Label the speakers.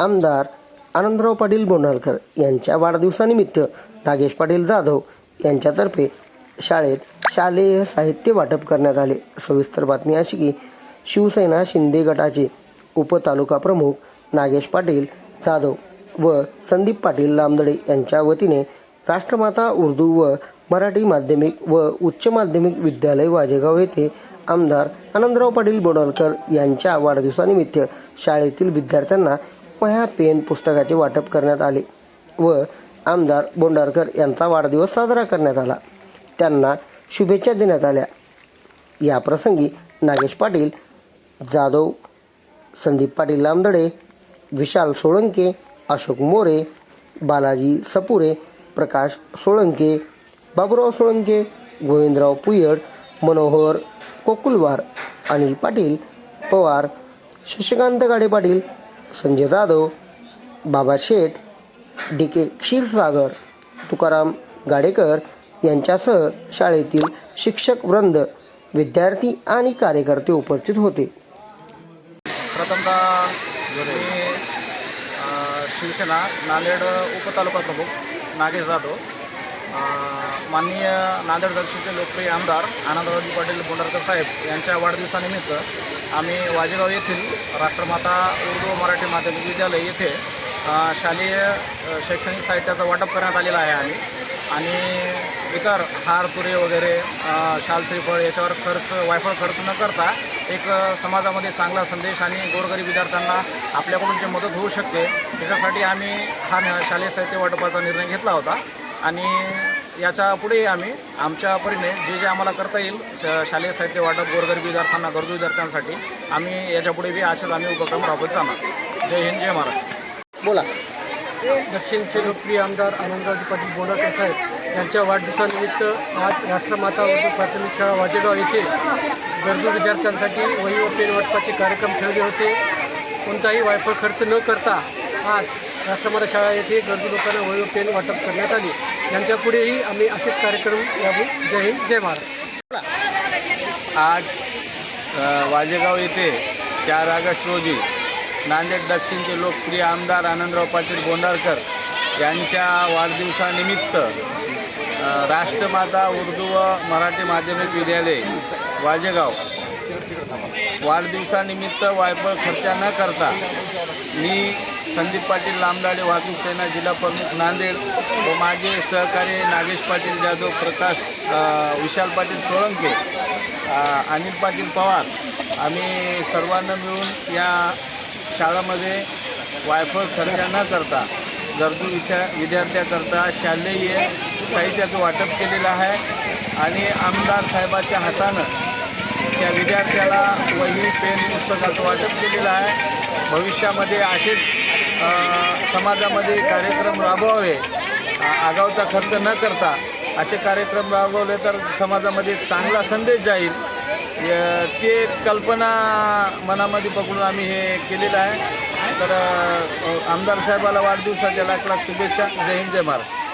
Speaker 1: आमदार आनंदराव पाटील बोंडालकर यांच्या वाढदिवसानिमित्त नागेश पाटील जाधव यांच्यातर्फे शाळेत शालेय साहित्य वाटप करण्यात आले. सविस्तर बातमी अशी की शिवसेना शिंदे गटाचे उपतालुका प्रमुख नागेश पाटील जाधव व संदीप पाटील लांबदडे यांच्या वतीने राष्ट्रमाता उर्दू व मराठी माध्यमिक व उच्च माध्यमिक विद्यालय वाजेगाव येथे आमदार आनंदराव पाटील बोडलकर यांच्या वाढदिवसानिमित्त शाळेतील विद्यार्थ्यांना वह्या पेन पुस्तकाचे वाटप करण्यात आले व आमदार बोंडारकर यांचा वाढदिवस साजरा करण्यात आला. त्यांना शुभेच्छा देण्यात आल्या. याप्रसंगी नागेश पाटील जाधव संदीप पाटील लांबदडे विशाल सोळंके अशोक मोरे बालाजी सपुरे प्रकाश सोळंके बाबुराव सोळंके गोविंदराव पुयड मनोहर कोकुलवार अनिल पाटील पवार शशिकांत गाडे पाटील संजय जाधव बाबा शेठ डी के क्षीरसागर तुकाराम गाडेकर यांच्यासह शाळेतील शिक्षक वृंद विद्यार्थी आणि कार्यकर्ते उपस्थित होते.
Speaker 2: प्रथमतः शिवसेना नांदेड उपतालुका प्रमुख नागेश जाधव माननीय नांदेड दक्षिणचे लोकप्रिय आमदार आनंदरावजी पाटील बोंडारकर साहेब यांच्या वाढदिवसानिमित्त आम्ही वाजेगाव येथील राष्ट्रमाता उर्दू मराठी माध्यमिक विद्यालय येथे शालेय शैक्षणिक साहित्याचं वाटप करण्यात आलेलं आहे आम्ही. आणि इतर हार तुरे वगैरे शाल त्रिफळ याच्यावर खर्च वायफळ खर्च न करता एक समाजामध्ये चांगला संदेश आणि गोरगरीब विद्यार्थ्यांना आपल्याकडून जे मदत होऊ शकते त्याच्यासाठी आम्ही हा शालेय साहित्य वाटपाचा निर्णय घेतला होता. आणि याच्या पुढेही आम्ही आमच्या परीने जे जे आम्हाला करता येईल श शालेय साहित्य वाटप गोरगरीब विद्यार्थ्यांना गरजू विद्यार्थ्यांसाठी आम्ही याच्यापुढे बी असेच आम्ही उपक्रम राबवत जाणार. जय हिंद जय महाराष्ट्र.
Speaker 1: बोला.
Speaker 3: दक्षिणचे लोकप्रिय आमदार आनंदरावजी पाटील बोंडकर साहेब यांच्या वाढदिवसानिमित्त आज राष्ट्रमाता उर्दू प्राथमिक शाळा वाजेगाव येथे गरजू विद्यार्थ्यांसाठी वही व पेन वाटपाचे कार्यक्रम ठेवले होते. कोणताही वायफळ खर्च न करता आज राष्ट्रमाता शाळा येथे गरजू लोकांना वही पेन वाटप करण्यात आली. यांच्या पुढेही आम्ही असेच कार्यक्रम राबवू जय हिंद जय महाराज
Speaker 4: आज वाजेगाव येथे चार ऑगस्ट रोजी नांदेड दक्षिणचे लोकप्रिय आमदार आनंदराव पाटील बोंडारकर यांच्या वाढदिवसानिमित्त राष्ट्रमाता उर्दू व मराठी माध्यमिक विद्यालय वाजेगाव वाढदिवसानिमित्त वायफळ खर्चा न करता मी संदीप पाटील लांबदाडे वाहतूक सेना जिल्हा प्रमुख नांदेड व माझे सहकारी नागेश पाटील जाधव प्रकाश विशाल पाटील सोळंके अनिल पाटील पवार. आम्ही सर्वांना मिळून या शाळामध्ये वायफळ खर्च न करता गरजू विद्या विद्यार्थ्याकरता शालेय साहित्याचं वाटप केलेलं आहे आणि आमदार साहेबाच्या हातानं त्या विद्यार्थ्याला वही पेन पुस्तकाचं वाटप केलेलं आहे. भविष्यामध्ये असेच समाजामध्ये कार्यक्रम राबवावे आगाऊचा खर्च न करता असे कार्यक्रम राबवले तर समाजामध्ये चांगला संदेश जाईल. ते कल्पना मनामध्ये पकडून आम्ही हे केलेलं आहे. तर आमदार साहेबाला वाढदिवसाच्या लाख लाख शुभेच्छा. जय हिंद जय महाराष्ट्र.